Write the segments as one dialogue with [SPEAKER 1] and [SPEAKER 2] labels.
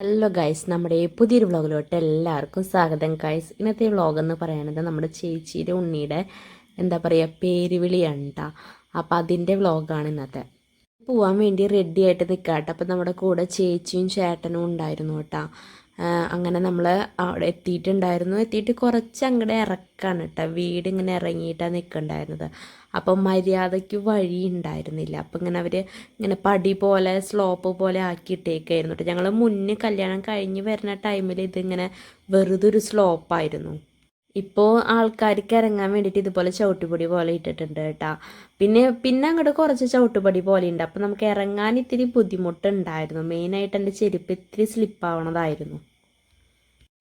[SPEAKER 1] Hello guys നമ്മുടെ പുതിയൊരു വ്ളോഗിലോട്ട് എല്ലാവർക്കും സ്വാഗതം ഗൈസ് ഇന്നത്തെ വ്ളോഗ് എന്ന് പറയുന്നത് നമ്മുടെ ചേച്ചിയുടെ ഉണ്ണിയുടെ എന്താ പറയുക പേര് വിളിയാണ് കേട്ടോ അപ്പോൾ അതിന്റെ വ്ളോഗാണ് ഇന്നത്തെ. പോവാൻ വേണ്ടി റെഡി ആയിട്ട് നിൽക്കാട്ടെ അപ്പം നമ്മുടെ കൂടെ ചേച്ചിയും ചേട്ടനും ഉണ്ടായിരുന്നു കേട്ടോ അങ്ങനെ നമ്മൾ അവിടെ എത്തിയിട്ടുണ്ടായിരുന്നു. എത്തിയിട്ട് കുറച്ച് അങ്ങോട്ട് ഇറക്കാണ് കേട്ടോ വീട് ഇങ്ങനെ ഇറങ്ങിയിട്ടാണ് നിൽക്കണ്ടായിരുന്നത് അപ്പം മര്യാദയ്ക്ക് വഴി ഉണ്ടായിരുന്നില്ല അപ്പം ഇങ്ങനെ അവർ ഇങ്ങനെ പടി പോലെ സ്ലോപ്പ് പോലെ ആക്കിയിട്ടേക്കായിരുന്നു കേട്ടോ ഞങ്ങൾ മുന്നേ കല്യാണം കഴിഞ്ഞ് വരുന്ന ടൈമിൽ ഇതിങ്ങനെ വെറുതെ ഒരു സ്ലോപ്പായിരുന്നു. ഇപ്പോൾ ആൾക്കാർക്ക് ഇറങ്ങാൻ വേണ്ടിയിട്ട് ഇതുപോലെ ചവിട്ടുപൊടി പോലെ ഇട്ടിട്ടുണ്ട് കേട്ടോ പിന്നെ പിന്നെ അങ്ങോട്ട് കുറച്ച് ചവിട്ടുപടി പോലെ ഉണ്ട് അപ്പം നമുക്ക് ഇറങ്ങാൻ ഇത്തിരി ബുദ്ധിമുട്ടുണ്ടായിരുന്നു മെയിനായിട്ട് എന്റെ ചെരുപ്പ് ഇത്തിരി സ്ലിപ്പാവണതായിരുന്നു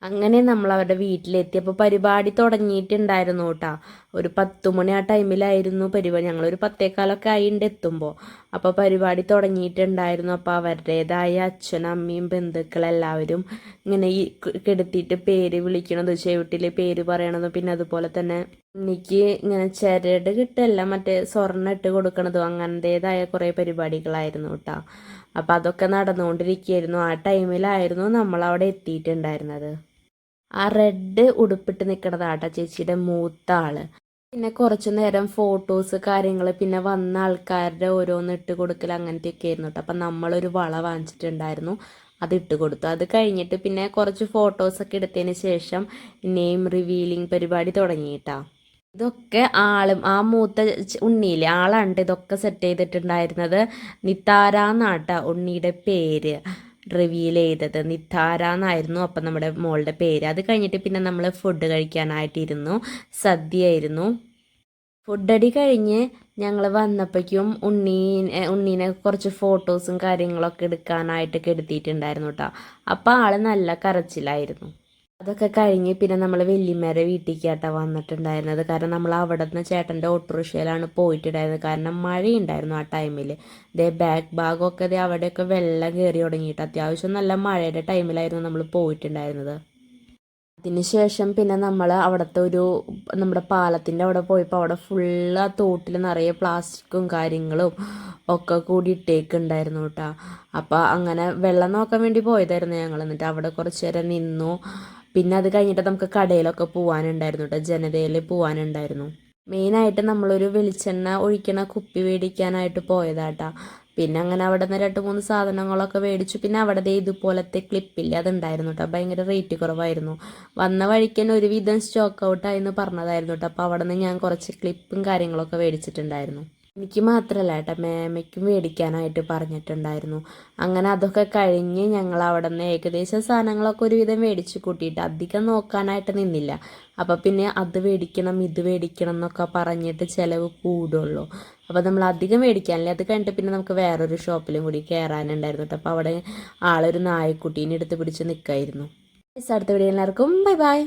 [SPEAKER 1] അങ്ങനെ നമ്മൾ അവരുടെ വീട്ടിലെത്തി. അപ്പോൾ പരിപാടി തുടങ്ങിയിട്ടുണ്ടായിരുന്നു കേട്ടോ ഒരു പത്തു മണി ആ ടൈമിലായിരുന്നു പരിപാടി. ഞങ്ങളൊരു പത്തേക്കാലൊക്കെ ആയിണ്ട് എത്തുമ്പോൾ അപ്പോൾ പരിപാടി തുടങ്ങിയിട്ടുണ്ടായിരുന്നു. അപ്പോൾ അവരുടേതായ അച്ഛനും അമ്മയും ബന്ധുക്കളെല്ലാവരും ഇങ്ങനെ ഈ കെടുത്തിയിട്ട് പേര് വിളിക്കണത് ചെവിട്ടിൽ പേര് പറയണതും പിന്നെ അതുപോലെ തന്നെ എനിക്ക് ഇങ്ങനെ ചരട് കിട്ടല്ല മറ്റേ സ്വർണം ഇട്ട് കൊടുക്കണതും അങ്ങനത്തേതായ കുറേ പരിപാടികളായിരുന്നു കേട്ടോ അപ്പോൾ അതൊക്കെ നടന്നുകൊണ്ടിരിക്കുകയായിരുന്നു. ആ ടൈമിലായിരുന്നു നമ്മൾ അവിടെ എത്തിയിട്ടുണ്ടായിരുന്നത്. ആ റെഡ് ഉടുപ്പിട്ട് നിൽക്കണതാട്ട ചേച്ചിയുടെ മൂത്ത ആൾ പിന്നെ കുറച്ചു നേരം ഫോട്ടോസ് കാര്യങ്ങൾ പിന്നെ വന്ന ആൾക്കാരുടെ ഓരോന്ന് ഇട്ട് കൊടുക്കൽ അങ്ങനത്തെയൊക്കെ ആയിരുന്നു കേട്ടോ അപ്പം നമ്മളൊരു വള വാങ്ങിച്ചിട്ടുണ്ടായിരുന്നു. അത് ഇട്ട് കൊടുത്തു. അത് കഴിഞ്ഞിട്ട് പിന്നെ കുറച്ച് ഫോട്ടോസൊക്കെ എടുത്തതിന് ശേഷം നെയിം റിവീലിംഗ് പരിപാടി തുടങ്ങിയിട്ടാ ഇതൊക്കെ ആളും ആ മൂത്ത ഉണ്ണിയിലെ ആളാണ്ട് ഇതൊക്കെ സെറ്റ് ചെയ്തിട്ടുണ്ടായിരുന്നത്. നിത്താര എന്നാട്ട ഉണ്ണിയുടെ പേര്. റിവീൽ ചെയ്തത്. നിത്താര എന്നായിരുന്നു അപ്പം നമ്മുടെ മോളുടെ പേര്. അത് കഴിഞ്ഞിട്ട് പിന്നെ നമ്മൾ ഫുഡ് കഴിക്കാനായിട്ടിരുന്നു. സദ്യയായിരുന്നു. ഫുഡടി കഴിഞ്ഞ് ഞങ്ങൾ വന്നപ്പോഴേക്കും ഉണ്ണീനെ ഉണ്ണീനെ കുറച്ച് ഫോട്ടോസും കാര്യങ്ങളൊക്കെ എടുക്കാനായിട്ട് കെടുത്തിയിട്ടുണ്ടായിരുന്നു കേട്ടോ അപ്പോൾ ആൾ നല്ല കരച്ചിലായിരുന്നു. അതൊക്കെ കഴിഞ്ഞ് പിന്നെ നമ്മൾ വെല്ലിമേരെ വീട്ടിലേക്കാട്ടാ വന്നിട്ടുണ്ടായിരുന്നത്. കാരണം നമ്മൾ അവിടെ നിന്ന് ചേട്ടന്റെ ഓട്ടോറിക്ഷയിലാണ് പോയിട്ടുണ്ടായിരുന്നത്. കാരണം മഴയുണ്ടായിരുന്നു ആ ടൈമിൽ ഇതേ ബാക്ക് ഭാഗമൊക്കെ ഇതേ അവിടെയൊക്കെ വെള്ളം കയറി തുടങ്ങിയിട്ട് അത്യാവശ്യം നല്ല മഴയുടെ ടൈമിലായിരുന്നു നമ്മൾ പോയിട്ടുണ്ടായിരുന്നത്. അതിനുശേഷം പിന്നെ നമ്മൾ അവിടുത്തെ ഒരു നമ്മുടെ പാലത്തിന്റെ അവിടെ പോയപ്പോൾ അവിടെ ഫുള്ള് ആ തോട്ടിൽ നിറയെ പ്ലാസ്റ്റിക്കും കാര്യങ്ങളും ഒക്കെ കൂടി ഇട്ടേക്കുണ്ടായിരുന്നു കേട്ടോ. അപ്പോൾ അങ്ങനെ വെള്ളം നോക്കാൻ വേണ്ടി പോയതായിരുന്നു ഞങ്ങൾ എന്നിട്ട് അവിടെ കുറച്ച് നേരം നിന്നു. പിന്നെ അത് കഴിഞ്ഞിട്ട് നമുക്ക് കടയിലൊക്കെ പോകാനുണ്ടായിരുന്നു കേട്ടോ ജനതയിൽ പോകാനുണ്ടായിരുന്നു മെയിനായിട്ട് നമ്മളൊരു വെളിച്ചെണ്ണ ഒഴിക്കണ കുപ്പി മേടിക്കാനായിട്ട് പോയതാട്ടാ. പിന്നെ അങ്ങനെ അവിടെ നിന്ന് രണ്ട് മൂന്ന് സാധനങ്ങളൊക്കെ മേടിച്ചു പിന്നെ അവിടെ ഇതുപോലത്തെ ക്ലിപ്പില്ല അതുണ്ടായിരുന്നു കേട്ടോ ഭയങ്കര റേറ്റ് കുറവായിരുന്നു. വന്ന വഴിക്ക് തന്നെ ഒരുവിധം സ്റ്റോക്ക് ഔട്ടായി എന്ന് പറഞ്ഞതായിരുന്നു കേട്ടോ അപ്പോൾ അവിടെ നിന്ന് ഞാൻ കുറച്ച് ക്ലിപ്പും കാര്യങ്ങളൊക്കെ മേടിച്ചിട്ടുണ്ടായിരുന്നു എനിക്ക് മാത്രമല്ല ഏട്ടാ മേമയ്ക്കും മേടിക്കാനായിട്ട് പറഞ്ഞിട്ടുണ്ടായിരുന്നു. അങ്ങനെ അതൊക്കെ കഴിഞ്ഞ് ഞങ്ങൾ അവിടെ നിന്ന് ഏകദേശം സാധനങ്ങളൊക്കെ ഒരുവിധം മേടിച്ച് കൂട്ടിയിട്ട് അധികം നോക്കാനായിട്ട് നിന്നില്ല. അപ്പോൾ പിന്നെ അത് മേടിക്കണം ഇത് മേടിക്കണം എന്നൊക്കെ പറഞ്ഞിട്ട് ചിലവ് കൂടുള്ളൂ. അപ്പോൾ നമ്മൾ അധികം മേടിക്കാനില്ല. അത് കഴിഞ്ഞിട്ട് പിന്നെ നമുക്ക് വേറൊരു ഷോപ്പിലും കൂടി കയറാനുണ്ടായിരുന്നു കേട്ടോ. അപ്പോൾ അവിടെ ആളൊരു നായക്കുട്ടീനെ എടുത്ത് പിടിച്ച് നിൽക്കായിരുന്നു അടുത്ത വീഡിയോ എല്ലാവർക്കും. Bye bye.